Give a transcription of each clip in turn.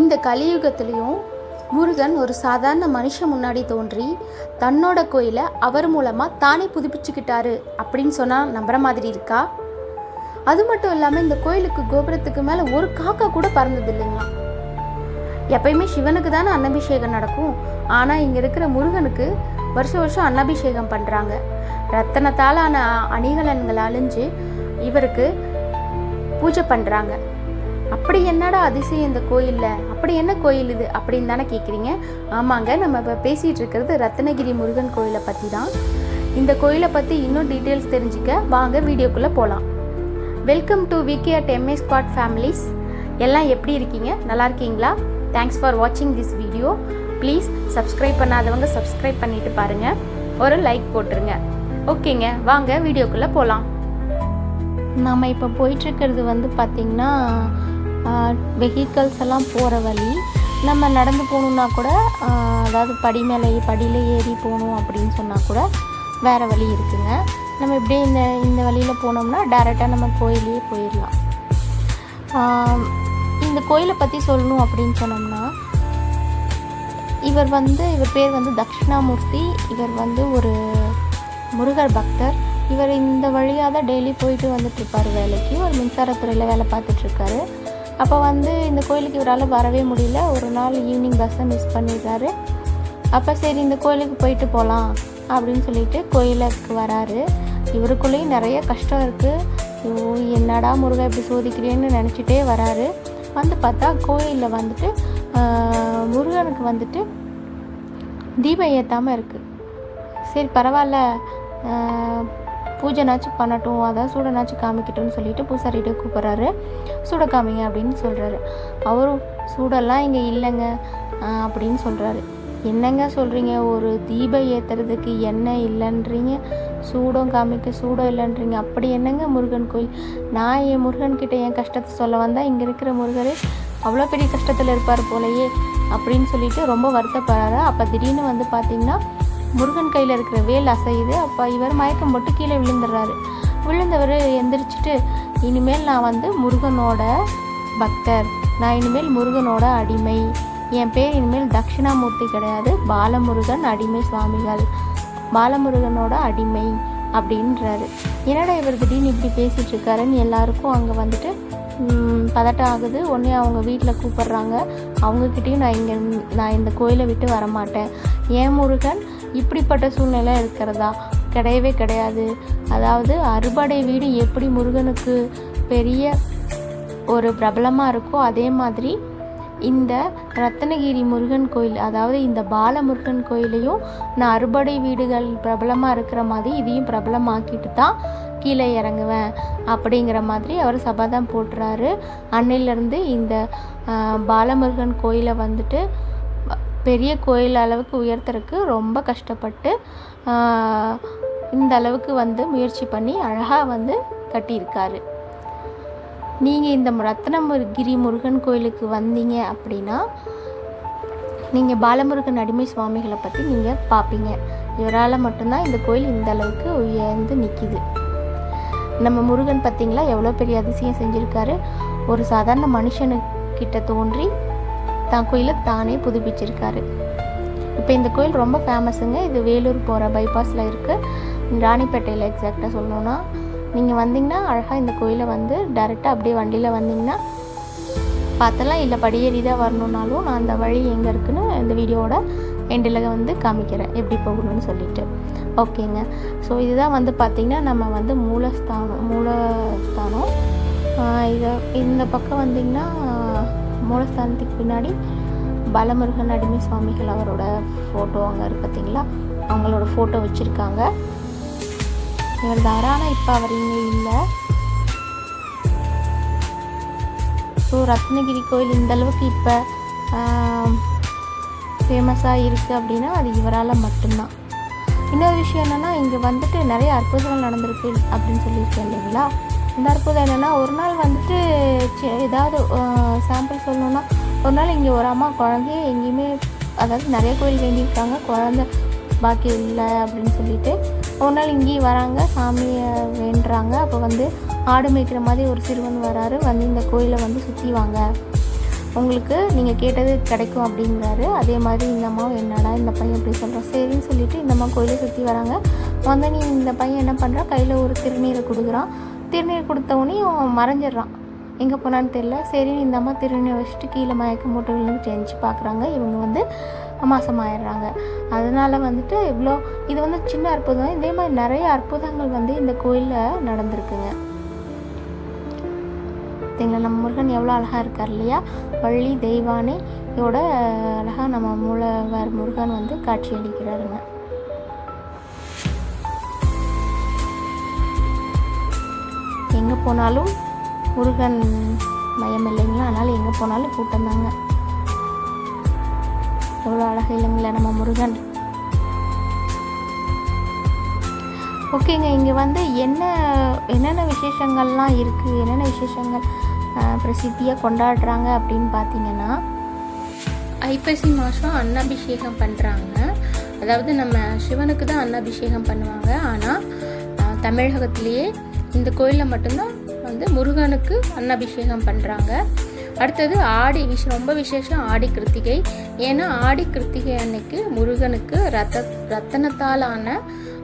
இந்த கலியுகத்திலையும் முருகன் ஒரு சாதாரண மனுஷன் முன்னாடி தோன்றி தன்னோட கோயிலை அவர் மூலமாக தானே புதுப்பிச்சுக்கிட்டாரு அப்படின்னு சொன்னால் நம்புற மாதிரி இருக்கா? அது மட்டும் இல்லாமல் இந்த கோயிலுக்கு கோபுரத்துக்கு மேலே ஒரு காக்கா கூட பறந்தது இல்லைங்களா எப்பயுமே சிவனுக்கு தானே அன்னபிஷேகம் நடக்கும். ஆனால் இங்கே இருக்கிற முருகனுக்கு வருஷம் வருஷம் அன்னபிஷேகம் பண்ணுறாங்க ரத்தனத்தால் ஆன அணிகலன்கள் அழிஞ்சு இவருக்கு பூஜை பண்ணுறாங்க அப்படி என்னடா அதிசயம் இந்த கோயிலில்? அப்படி என்ன கோயில் இது? அப்படின்னு தானே கேட்குறீங்க ஆமாங்க நம்ம இப்போ பேசிகிட்டு இருக்கிறது ரத்னகிரி முருகன் கோயிலை பற்றி தான் இந்த கோயிலை பற்றி இன்னும் டீட்டெயில்ஸ் தெரிஞ்சுக்க வாங்க வீடியோக்குள்ளே போகலாம் welcome to VK at MA squad families. எல்லாம் எப்படி இருக்கீங்க? நல்லா இருக்கீங்களா? தேங்க்ஸ் ஃபார் வாட்சிங் திஸ் வீடியோ ப்ளீஸ் சப்ஸ்கிரைப் பண்ணாதவங்க சப்ஸ்கிரைப் பண்ணிட்டு பாருங்கள் ஒரு லைக் போட்டுருங்க. ஓகேங்க வாங்க வீடியோக்குள்ளே போகலாம் நம்ம இப்போ போயிட்டுருக்கிறது வந்து பார்த்திங்கன்னா வெஹிக்கல்ஸ் எல்லாம் போகிற வழி நம்ம நடந்து போகணுன்னா கூட அதாவது படி மேலே படியில் ஏறி போகணும் அப்படின்னு சொன்னால் கூட வேறு வழி இருக்குங்க. நம்ம இப்படியே இந்த இந்த வழியில் போனோம்னா டேரெக்டாக நம்ம கோயிலையே போயிடலாம். இந்த கோயிலை பற்றி சொல்லணும் அப்படின்னு சொன்னோம்னா இவர் வந்து இவர் பேர் வந்து தக்ஷணாமூர்த்தி இவர் வந்து ஒரு முருகர் பக்தர். இவர் இந்த வழியாக தான் டெய்லி போயிட்டு வந்துட்டு இருப்பார் வேலைக்கு. ஒரு மின்சாரத்துறையில் வேலை பார்த்துட்ருக்காரு அப்போ வந்து இந்த கோயிலுக்கு இவரால் வரவே முடியல. ஒரு நாள் ஈவினிங் பஸ்ஸை மிஸ் பண்ணிடுறாரு அப்போ சரி இந்த கோயிலுக்கு போயிட்டு போகலாம் அப்படின்னு சொல்லிட்டு கோயிலுக்கு வராரு. இவருக்குள்ளேயும் நிறைய கஷ்டம் இருக்குது ஐயோ என்னடா முருகா இப்படி சோதிக்கிறேன்னு நினச்சிட்டே வராரு. வந்து பார்த்தா கோயிலில் வந்துட்டு முருகனுக்கு வந்துட்டு தீபம் ஏற்றாமல் இருக்குது சரி பரவாயில்ல. பூஜைனாச்சும் பண்ணட்டும் அதான் சூடனாச்சும் காமிக்கட்டும்னு சொல்லிட்டு பூசாரிகிட்ட கூப்பிட்றாரு. சூட காமிங்க அப்படின்னு சொல்கிறாரு அவரும் சூடெல்லாம் இங்கே இல்லைங்க அப்படின்னு சொல்கிறாரு என்னங்க சொல்கிறீங்க ஒரு தீபம் ஏற்றுறதுக்கு எண்ணெய் இல்லைன்றீங்க? சூடம் காமிக்க சூடம் இல்லைன்றீங்க. அப்படி என்னங்க முருகன் கோயில்? நான் என் முருகன்கிட்ட என் கஷ்டத்தை சொல்ல வந்தால் இங்கே இருக்கிற முருகர் அவ்வளோ பெரிய கஷ்டத்தில் இருப்பார் போலையே அப்படின்னு சொல்லிட்டு ரொம்ப வருத்தப்படுறாரு. அப்போ திடீர்னு வந்து பார்த்திங்கன்னா முருகன் கையில் இருக்கிற வேல் அசையுது. அப்போ இவர் மயக்கம் போட்டு கீழே விழுந்துடுறாரு. விழுந்தவர் எந்திரிச்சிட்டு இனிமேல் நான் வந்து முருகனோட பக்தர். நான் இனிமேல் முருகனோட அடிமை. என் பேர் இனிமேல் தட்சிணாமூர்த்தி கிடையாது. பாலமுருகன் அடிமை சுவாமிகள். பாலமுருகனோட அடிமை அப்படின்றாரு. என்னடா இவர் திடீர்னு இப்படி பேசிகிட்டு இருக்காருன்னு எல்லாருக்கும் அங்கே வந்துட்டு பதட்டம் ஆகுது. உடனே அவங்க வீட்டில் கூப்பிட்றாங்க. அவங்கக்கிட்டேயும் நான் இங்கே நான் இந்த கோயிலை விட்டு வரமாட்டேன். ஏன் முருகன்? இப்படிப்பட்ட சூழ்நிலை இருக்கிறதா? கிடையவே கிடையாது. அதாவது அறுபடை வீடு எப்படி முருகனுக்கு பெரிய ஒரு பிரபலமாக இருக்கோ அதே மாதிரி இந்த ரத்னகிரி முருகன் கோயில் அதாவது இந்த பாலமுருகன் கோயிலையும் நான் அறுபடை வீடுகள் பிரபலமாக இருக்கிற மாதிரி இதையும் பிரபலமாக்கிட்டு தான் கீழே இறங்குவேன் அப்படிங்கிற மாதிரி அவர் சபதம் போட்டுறாரு. அன்னையிலேருந்து இந்த பாலமுருகன் கோயிலை வந்துட்டு பெரிய கோயில் அளவுக்கு உயர்த்துறதுக்கு ரொம்ப கஷ்டப்பட்டு இந்த அளவுக்கு வந்து முயற்சி பண்ணி அழகாக வந்து கட்டியிருக்காரு. நீங்கள் இந்த ரத்னகிரி முருகன் கோயிலுக்கு வந்தீங்க அப்படின்னா நீங்கள் பாலமுருகன் அடிமை சுவாமிகளை பற்றி நீங்கள் பார்ப்பீங்க இவரால் மட்டும்தான் இந்த கோயில் இந்த அளவுக்கு உயர்ந்து நிற்கிது நம்ம முருகன் பார்த்தீங்களா? எவ்வளோ பெரிய அதிசயம் செஞ்சுருக்காரு. ஒரு சாதாரண மனுஷனுக்கிட்ட தோன்றி தான் கோயிலை தானே புதுப்பிச்சிருக்காரு. இப்போ இந்த கோயில் ரொம்ப ஃபேமஸுங்க இது வேலூர் போகிற பைபாஸில் இருக்குது ராணிப்பேட்டையில் எக்ஸாக்டாக சொல்லணுன்னா நீங்கள் வந்தீங்கன்னா அழகாக இந்த கோயிலை வந்து டேரெக்டாக அப்படியே வண்டியில் வந்தீங்கன்னா பார்த்தலாம். இல்லை படியேறி தான் வரணுன்னாலும் நான் அந்த வழி எங்கே இருக்குன்னு இந்த வீடியோவோட எண்டில் வந்து காமிக்கிறேன். எப்படி போகணும்னு சொல்லிட்டு. ஓகேங்க. ஸோ இதுதான் வந்து பார்த்திங்கன்னா நம்ம வந்து மூலஸ்தானம் மூலஸ்தானம். இதை இந்த பக்கம் வந்திங்கன்னா மூலஸ்தானத்துக்கு பின்னாடி பலமுருகன் அடிமை சுவாமிகள் அவரோட ஃபோட்டோ அங்கே இருக்கு பார்த்தீங்களா அவங்களோட ஃபோட்டோ வச்சுருக்காங்க. இவர் தாரான இப்போ அவர் இங்கே இல்லை. ஸோ ரத்னகிரி கோயில் இந்த அளவுக்கு இப்போ ஃபேமஸாக இருக்குது அப்படின்னா அது இவரால் மட்டும்தான். இன்னொரு விஷயம் என்னென்னா இங்கே வந்துட்டு நிறைய அற்புதங்கள் நடந்திருக்கு அப்படின்னு சொல்லியிருக்கேன் இல்லைங்களா? இந்த அற்புதம் என்னென்னா ஒரு நாள் வந்துட்டு ஏதாவது சாம்பிள் சொல்லணுன்னா ஒரு நாள் இங்கே ஒரு அம்மா குழந்தைய எங்கேயுமே அதாவது நிறைய கோயில் வேண்டியிருக்காங்க குழந்த பாக்கியம் இல்லை அப்படின்னு சொல்லிட்டு ஒரு நாள் இங்கேயும் வராங்க சாமியை வேண்டுறாங்க. அப்போ வந்து ஆடு மேய்க்கிற மாதிரி ஒரு சிறுவன் வராரு வந்து இந்த கோயிலை வந்து சுற்றி வாங்க. உங்களுக்கு நீங்கள் கேட்டது கிடைக்கும் அப்படிங்கிறாரு. அதே மாதிரி இந்த அம்மா என்னடா இந்த பையன் இப்படி சொல்கிறான் சரின்னு சொல்லிட்டு இந்த அம்மா கோயிலை சுற்றி வராங்க. வந்து நீ இந்த பையன் என்ன பண்ணுறான் கையில் ஒரு திருநீரை கொடுக்குறான். திருநீர் கொடுத்தவொடனே அவன் மறைஞ்சிடுறான். எங்கே போனான்னு தெரில சரின்னு இந்த அம்மா திருநீரை வச்சுட்டு கீழே மயக்க மூட்டை விழுந்து தெரிஞ்சு பார்க்குறாங்க இவங்க வந்து மாசமாயிடுறாங்க. அதனால் வந்துட்டு இவ்வளோ இது வந்து சின்ன அற்புதம். இதே மாதிரி நிறைய அற்புதங்கள் வந்து இந்த கோயிலில் நடந்திருக்குங்க. பார்த்தீங்களா? நம்ம முருகன் எவ்வளோ அழகாக இருக்கார் இல்லையா? வள்ளி தெய்வானே இதோட அழகாக நம்ம மூலவர் முருகன் வந்து காட்சி அளிக்கிறாருங்க எங்கே போனாலும் முருகன் மயம் இல்லைங்களா? அதனால் எங்கே போனாலும் கூட்டம் தாங்க. எவ்வளோ அழகு இல்லைங்களா நம்ம முருகன். ஓகேங்க இங்கே வந்து என்ன என்னென்ன விசேஷங்கள்லாம் இருக்குது என்னென்ன விசேஷங்கள்? பிரசித்தியாக கொண்டாடுறாங்க அப்படின்னு பார்த்தீங்கன்னா ஐப்பசி மாதம் அன்னாபிஷேகம் பண்ணுறாங்க. அதாவது நம்ம சிவனுக்கு தான் அன்னாபிஷேகம் பண்ணுவாங்க. ஆனால் தமிழகத்திலேயே இந்த கோயிலில் மட்டும்தான் வந்து முருகனுக்கு அன்னாபிஷேகம் பண்ணுறாங்க. அடுத்தது ஆடி விஷ ரொம்ப விசேஷம் ஆடி கிருத்திகை. ஏன்னா ஆடி கிருத்திகை அன்னைக்கு முருகனுக்கு ரத்த ரத்தனத்தாலான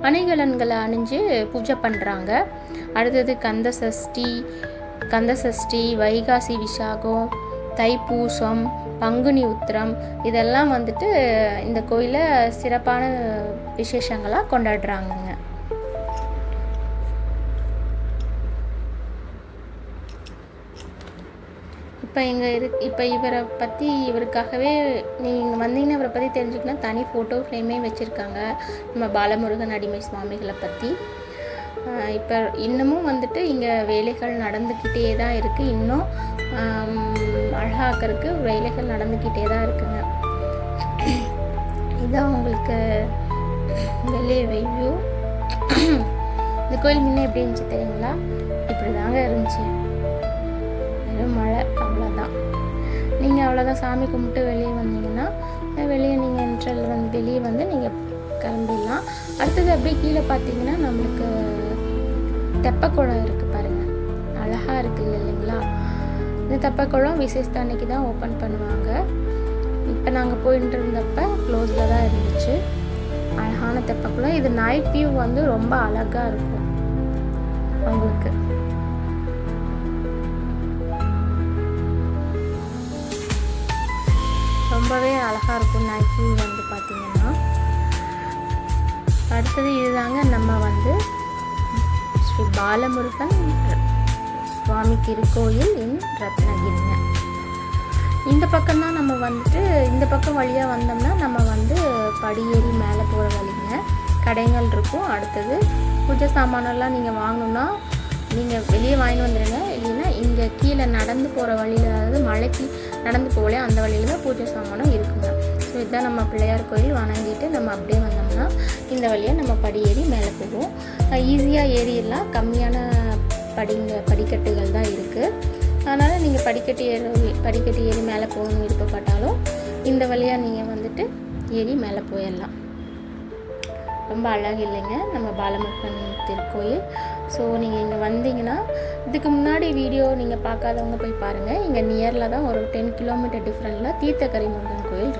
அணிகலன்களை அணிஞ்சு பூஜை பண்ணுறாங்க. அடுத்தது கந்த சஷ்டி கந்த சஷ்டி வைகாசி விசாகம் தைப்பூசம் பங்குனி உத்திரம் இதெல்லாம் வந்துட்டு இந்த கோயிலில் சிறப்பான விசேஷங்களாக கொண்டாடுறாங்கங்க. இப்போ எங்கள் இரு இப்போ இவரை பற்றி இவருக்காகவே நீங்கள் வந்தீங்கன்னா இவரை பற்றி தெரிஞ்சுக்கணும் தனி ஃபோட்டோ ஃப்ரேமே வச்சுருக்காங்க. நம்ம பாலமுருகன் அடிமை சுவாமிகளை பற்றி இப்போ இன்னமும் வந்துட்டு இங்கே வேலைகள் நடந்துக்கிட்டே தான் இருக்குது இன்னும் அழகாக்கிறதுக்கு அழகாக்கறதுக்கு வேலைகள் நடந்துக்கிட்டே தான் இருக்குங்க. இதுதான் உங்களுக்கு வெளியே வெய்யூ இந்த கோயில் முன்னே எப்படி இருந்துச்சு தெரியுங்களா? இப்படி தாங்க இருந்துச்சு. வெறும் மழை அவ்வளோதான் நீங்கள் அவ்வளோதான் சாமி கும்பிட்டு வெளியே வந்தீங்கன்னா வெளியே நீங்கள் என்ட்ரல் வந்து வெளியே வந்து நீங்கள் கிளம்பிடலாம். அடுத்தது அப்படியே கீழே பார்த்தீங்கன்னா நம்மளுக்கு தெப்பக்குளம் இருக்குது பாருங்கள் அழகாக இருக்குது இல்லைங்களா? இந்த தெப்பக்குளம் விசேஷத்த அன்னைக்கு தான் ஓப்பன் பண்ணுவாங்க. இப்போ நாங்கள் போயிட்டு இருந்தப்ப க்ளோஸில் தான் இருந்துச்சு. அழகான தெப்பக்குளம். இது நைட் வியூ வந்து ரொம்ப அழகாக இருக்கும். அவங்களுக்கு ரொம்பவே அழகாக இருக்கும் நைட் வியூ வந்து பார்த்திங்கன்னா அடுத்தது இதுதாங்க நம்ம வந்து ஸ்ரீ பாலமுருகன் சுவாமி திருக்கோயில் இன் ரத்னகிரிங்க. இந்த பக்கம் தான் நம்ம வந்துட்டு இந்த பக்கம் வழியாக வந்தோம்னா நம்ம வந்து படியேறி மேலே போகிற வழிங்க. கடைகள் இருக்கும். அடுத்தது பூஜை சாமானெல்லாம் நீங்கள் வாங்கணும்னா நீங்கள் வெளியே வாங்கிட்டு வந்துடுங்க இல்லைன்னா இங்கே கீழே நடந்து போகிற வழியில் அதாவது மலைக்கு நடந்து போகலையே அந்த வழியில் தான் பூஜை சாமானும் இருக்குங்க. ஸோ இதுதான் நம்ம பிள்ளையார் கோயில். வணங்கிட்டு நம்ம அப்படியே வந்தோம்னா இந்த வழியாக நம்ம படி ஏறி மேலே போவோம். ஈஸியாக ஏறிடலாம். கம்மியான படிங்க படிக்கட்டுகள் தான் இருக்குது அதனால் நீங்கள் படிக்கட்டு ஏறி படிக்கட்டு ஏறி மேலே போகணும் விருப்பப்பட்டாலும் இந்த வழியாக நீங்கள் வந்துட்டு ஏறி மேலே போயிடலாம். ரொம்ப அழகு இல்லைங்க. நம்ம பாலமுருகன் திருக்கோயில். ஸோ நீங்கள் இங்கே வந்தீங்கன்னா இதுக்கு முன்னாடி வீடியோ நீங்கள் பார்க்காதவங்க போய் பாருங்கள் இங்கே நியரில் தான் ஒரு டென் கிலோமீட்டர் டிஃப்ரெண்ட்டில் தீர்த்தக்கரை முருகன் கோயில்